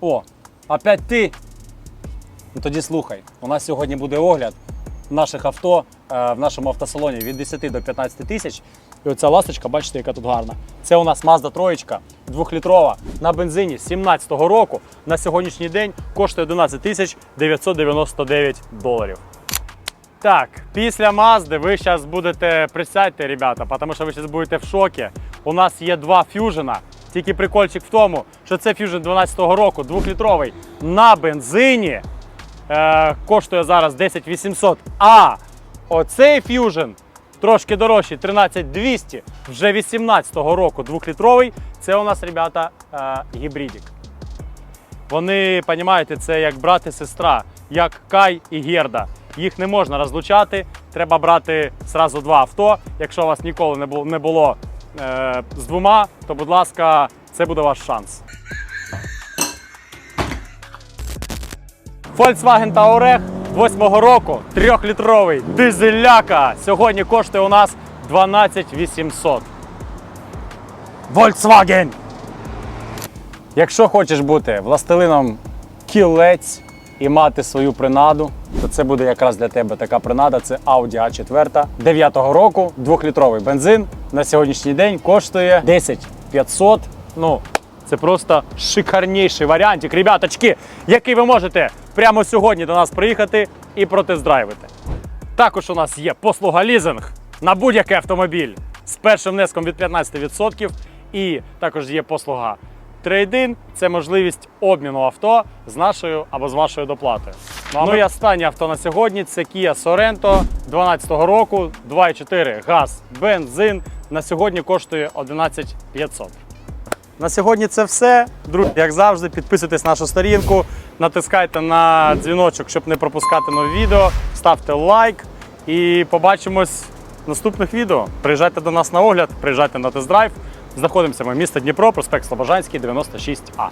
О, опять ти. Ну тоді слухай, у нас сьогодні буде огляд наших авто е, в нашому автосалоні від 10 до 15 тисяч. І оця ласточка, бачите, яка тут гарна. Це у нас Mazda 3, 2-літрова на бензині 17-го року. На сьогоднішній день коштує 11 тисяч 999 доларів. Так, після Мазди ви зараз будете присядьте, ребята, тому що ви зараз будете в шокі. У нас є два фюжена. Тільки прикольчик в тому, що це фюжен 12-го року, 2-літровий на бензині. Е, коштує зараз 10 800. А оцей фюжен трошки дорожчий, 13 200, вже 18-го року, 2-літровий. Це у нас, ребята, е, гібридик. Вони, розумієте, це як брат і сестра, як Кай і Герда. Їх не можна розлучати. Треба брати зразу два авто. Якщо у вас ніколи не було, з двома, то будь ласка, це буде ваш шанс. Volkswagen Touareg 8-го року, 3-літровий дизеляка. Сьогодні коштує у нас 12 800. Volkswagen! Якщо хочеш бути властелином кілець і мати свою принаду, то це буде якраз для тебе така принада. Це Audi A4 9-го року, 2-літровий бензин. На сьогоднішній день коштує 10 500. Ну, це просто шикарніший варіантик, ребяточки, який ви можете прямо сьогодні до нас приїхати і протест-драйвити. Також у нас є послуга лізинг на будь-який автомобіль з першим внеском від 15%. І також є послуга трейдин це можливість обміну авто з нашою або з вашою доплатою. Ну, а ну і останнє авто на сьогодні це Kia Sorento 12-го року, 2,4 газ, бензин. На сьогодні коштує 11 500. На сьогодні це все. Друзі, як завжди, підписуйтесь на нашу сторінку, натискайте на дзвіночок, щоб не пропускати нові відео, ставте лайк і побачимось в наступних відео. Приїжджайте до нас на огляд, приїжджайте на тест-драйв. Знаходимося ми місто Дніпро, проспект Слобожанський, 96А.